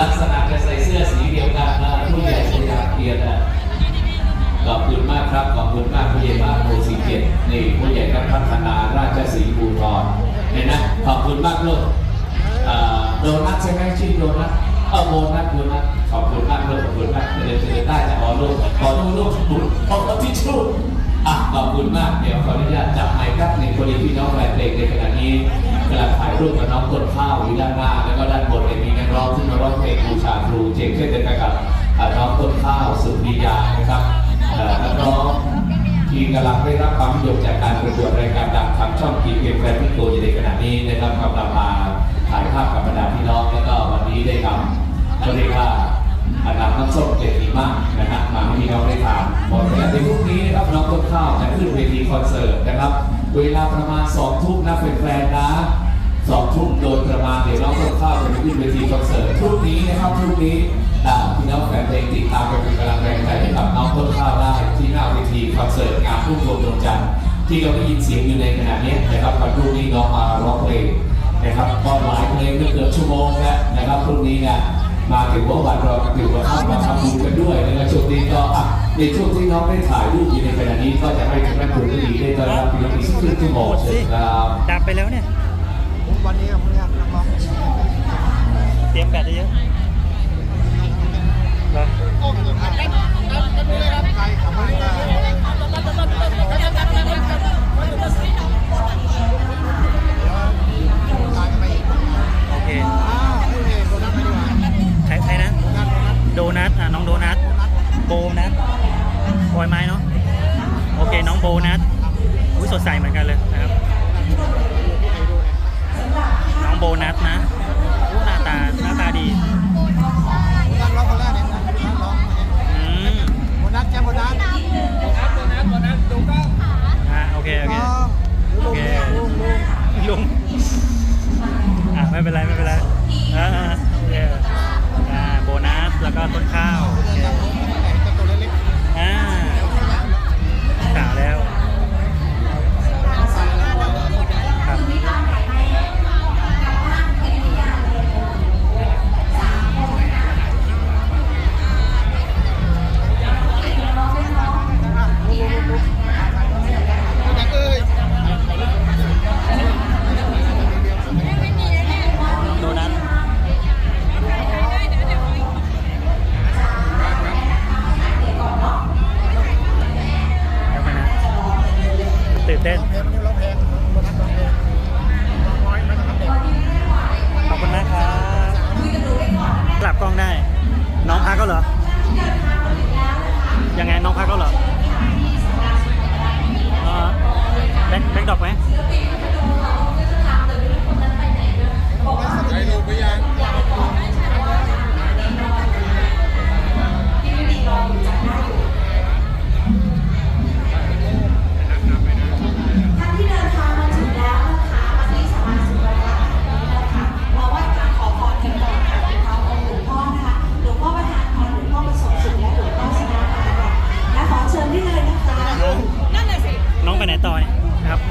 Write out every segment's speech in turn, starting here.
ลักษณะจะใส่เสื้อสีเดียวกันนะผู้ใหญ่ชยาเกียรติอะขอบคุณมากครับ ขอบคุณมากผู้ใหญ่บ้านโพสีเกียรตินี่ผู้ใหญ่รับพัฒนาราชสีห์ภูทรเห็นนะขอบคุณมากลูกโดนัทใช่ไหมชื่อโดนัทเออโบนัทโบนัทขอบคุณมากลูกขอบคุณมากเดี๋ยวจะได้แต่ขอลูกขอลูกลูกบุญขอทิชชู่อะขอบคุณมากเดี๋ยวขออนุญาตจับไมค์ครับในคนดีพี่น้องแฟนเพลงในขณะนี้ กำลังถ่ายรูปกับน้องต้นข้าวอยู่ด้านหน้า แล้วก็ด้านบนเนี่ยมีนักร้องที่มาร้องเพลงบูชาครูเจงเช่นเดียวกันกับน้องต้นข้าวสุริยานะครับนักร้องที่กำลังได้รับความนิยมจากการประกวดรายการดังทางช่องทีวีแฟนพิโกอยู่ในขณะนี้นะครับกำลังมาถ่ายภาพกับบรรดาพี่น้องแล้วก็วันนี้ได้นำเขาเรียกว่า อันนำน้ำส้มเกล็ดดีมากนะฮะมาให้พี่น้องได้ทานบอกเลยในพรุ่งนี้นะครับน้องต้นข้าวจะขึ้นเวทีคอนเสิร์ตนะครับ เวลาประมาณสองทุ่มนะแฟนๆนะสองทุ่มโดยประมาณเดี๋ยวน้องต้นข้าวจะไปขึ้นเวทีคอนเสิร์ตพรุ่งนี้นะครับพรุ่งนี้อ่าพี่น้องแฟนเพลงติดตามไปเป็นกำลังแรงใจให้กับน้องต้นข้าวได้ที่หน้าเวทีคอนเสิร์ตงานพุ่งพวงดวงจันทร์ที่เราได้ยินเสียงอยู่ในขณะนี้นะครับวันพรุ่งนี้น้องมาร้องเพลงนะครับก็หลายเพลงเกือบชั่วโมงแล้วนะครับพรุ่งนี้นะ มาถึงว่าวันรอกันถึงว่าเข้ามาทำบุญกันด้วยนะครับช่วงนี้ก็อะในช่วงที่น้องได้ถ่ายรูปอยู่ในขณะนี้ก็จะให้ทางด้านคุณได้ดีได้ต้อนรับพี่น้องอีกสักครึ่งชั่วโมงเชิญครับดับไปแล้วเนี่ยวันนี้กับพรุ่งนี้นักร้องเตรียมแบตเยอะๆเหรอโอ้ยค อยไม้เนาะโอเคน้องโบนัทอุ้ยสดใสเหมือนกันเลยนะครับ น้องโบนัทนะอู้หน้าตาหน้าตาดีร้องคนแรกเนี่ยนะโบนัทร้องอืมโบนัทโบนัสอะโอเคโอเคลุงโอเคลุงลุงลุงอะไม่เป็นไรไม่เป็นไรอ่าโอเคอ่าโบนัสแล้วก็ต้นข้าวโอเคอ่าาแล้ว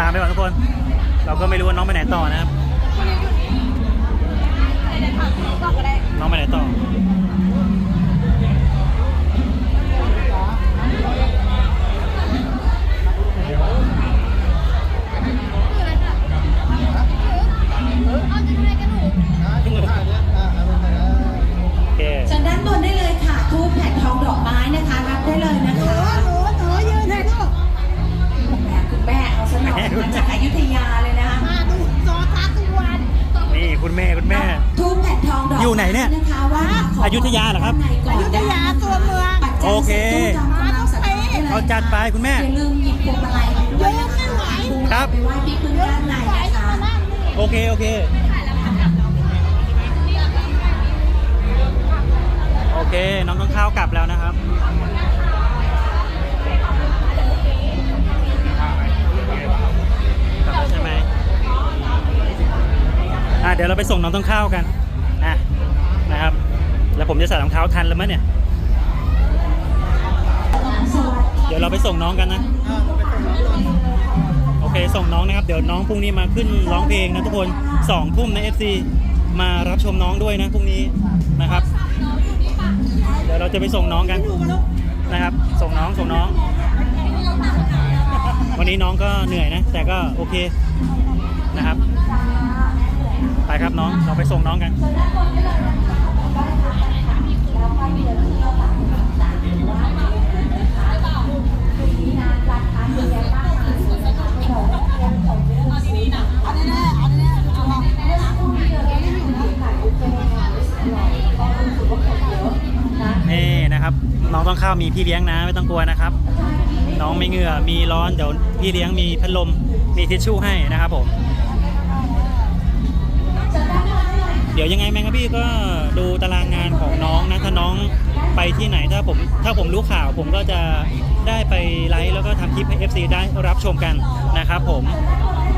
ตามไปก่อนทุกคน เราก็ไม่รู้ว่าน้องไปไหนต่อนะครับ ขอยุธยาเหรอครับด้านในก่นอยุธยาตัวเมืองปัจจัยโอเคสี่ตู้จำกำลังศรัทธาได้ลยเอาจัดไปคุณแม่อย่าลืมหยิบพวงมาลัยไปด้วยนะคะครับไปไหว้พี่พึ่งด้านในนะคะโอเค โอเค โอเค น้องต้องข้าวกลับแล้วนะครับ กลับแล้วใช่ไหมอะเดี๋ยวเราไปส่งน้องต้องข้าวกันอะนะครับ แล้วผมจะใส่รองเท้าทันแล้วมั้ยเนี่ย เดี๋ยวเราไปส่งน้องกันนะ โอเคส่งน้องนะครับ เดี๋ยวน้องพรุ่งนี้มาขึ้นร้องเพลงนะทุกคนสองทุ่มใน FC มารับชมน้องด้วยนะพรุ่งนี้นะครับ เดี๋ยวเราจะไปส่งน้องกันนะครับ ส่งน้องส่งน้อง วันนี้น้องก็เหนื่อยนะ แต่ก็โอเคนะครับ ไปครับน้องเราไปส่งน้องกัน มีพี่เลี้ยงนะไม่ต้องกลัวนะครับ น้องไม่เหงื่อมีร้อนเดี๋ยวพี่เลี้ยงมีพัดลมมีทิชชู่ให้นะครับผม เดี๋ยวยังไงแมงกะพี่ก็ดูตารางงานของน้องนะถ้าน้องไปที่ไหนถ้าผมถ้าผมรู้ข่าวผมก็จะได้ไปไลฟ์แล้วก็ทำคลิปให้ FC ได้รับชมกันนะครับผม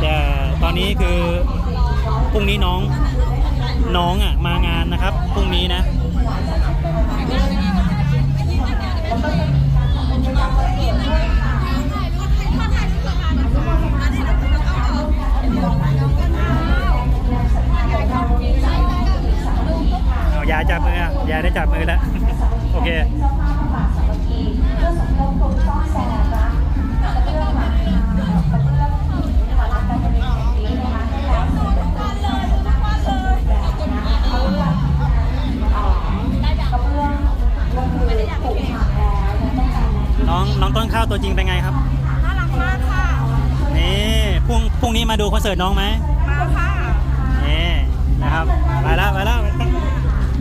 แต่ตอนนี้คือพรุ่งนี้น้องน้องอะมางานนะครับพรุ่งนี้นะ ยายจับมืออะยายได้จับมือแล้ว โอเค น้องต้นข้าวตัวจริงเป็นไงครับ น่ารักมากค่ะ นี่พรุ่งพรุ่งนี้มาดูคอนเสิร์ตน้องไหมมาค่ะ นี่นะครับไปแล้วไปแล้วไปแล้ว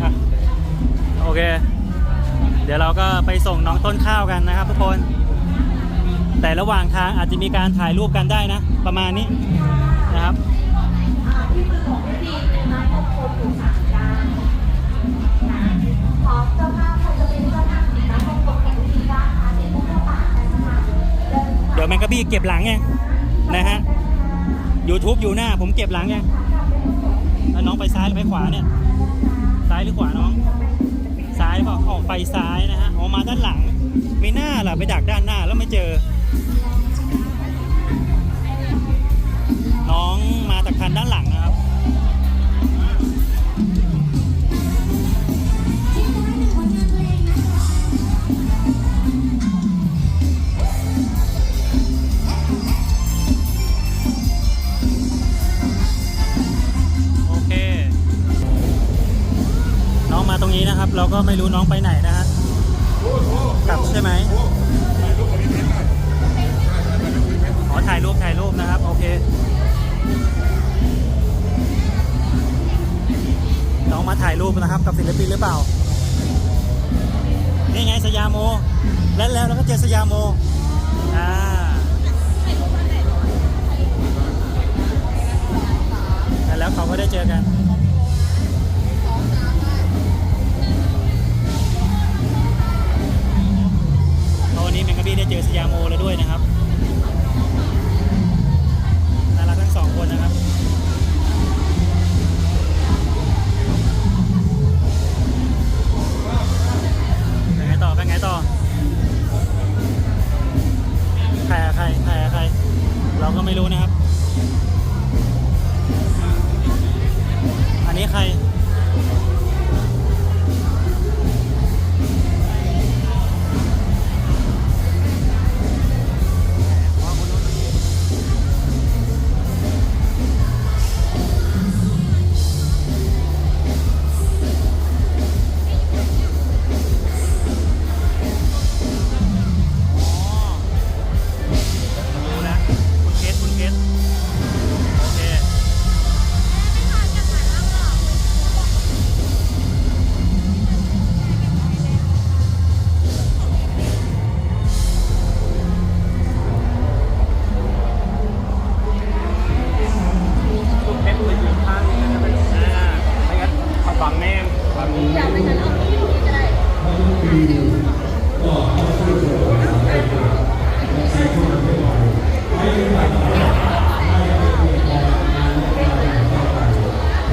อะโอเค เดี๋ยวเราก็ไปส่งน้องต้นข้าวกันนะครับ ทุกคน แต่ระหว่างทางอาจจะมีการถ่ายรูปกันได้นะ ประมาณนี้ เดี๋ยวแมงกะบี้เก็บหลังไงนะฮะ YouTube อยู่หน้า ผมเก็บหลังไงแล้วน้องไปซ้ายหรือไปขวาเนี่ย ซ้ายหรือขวาน้อง ซ้ายเปล่าออกไปซ้ายนะฮะออกมาด้านหลัง ไม่น่าล่ะไปดักด้านหน้าแล้วไม่เจอ น้องมาจากคันด้านหลังนะครับ ไม่รู้น้องไปไหนนะฮะกลับใช่ไหมขอถ่ายรูปถ่ายรูปนะครับ โอเค น้องมาถ่ายรูปนะครับ กับศิลปินหรือเปล่า นี่ไงสยามโม แล้วแล้วเราก็เจอสยามโม อ่าแล้วเขาก็ได้เจอกัน วันนี้แมงกะบี้ได้เจอสยามโมแล้วด้วยนะครับ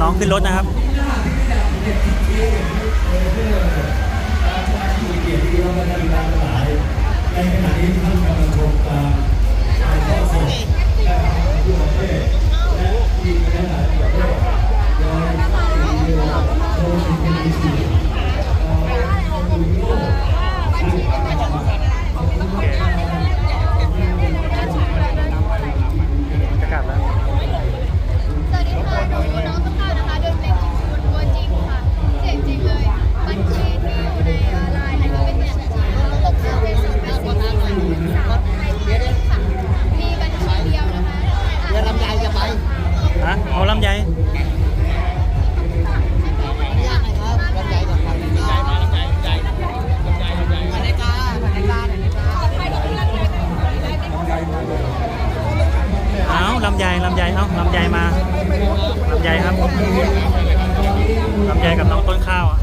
น้องขึ้นรถนะครับจะำไยลำไยเอาลำไยมาลำไยครับลำไยกับน้องต้นข้าวอะ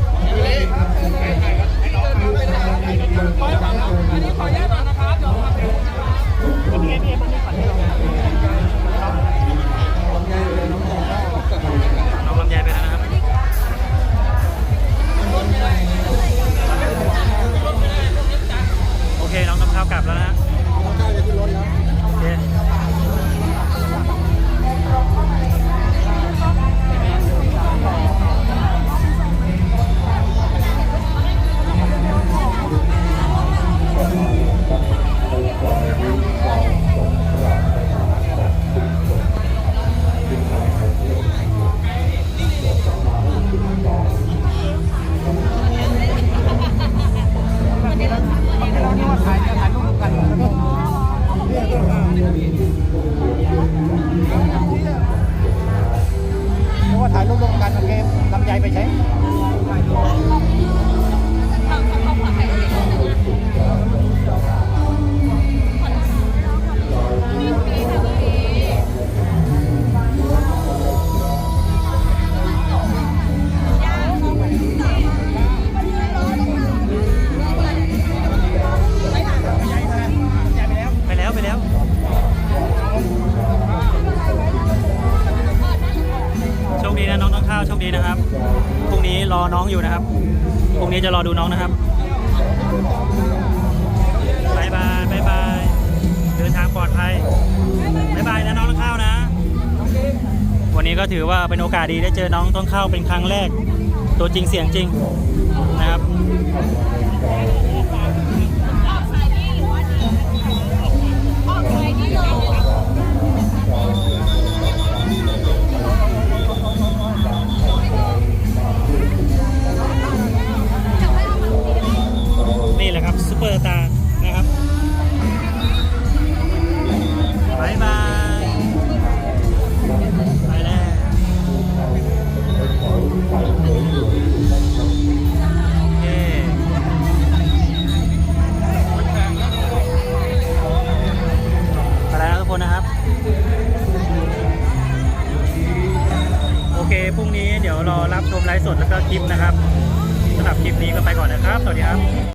น้องลำไยไปแล้วนะครับโอเคน้องต้นข้าวกลับแล้วนะฮะโอเค รอดูน้องนะครับบายบายบายบายเดินทางปลอดภัยบายบายนะน้องต้นข้าวนะ วันนี้ก็ถือว่าเป็นโอกาสดีได้เจอน้องต้องเข้าวเป็นครั้งแรก ตัวจริงเสียงจริงนะครับ แหละครับซูเปอร์ตาร์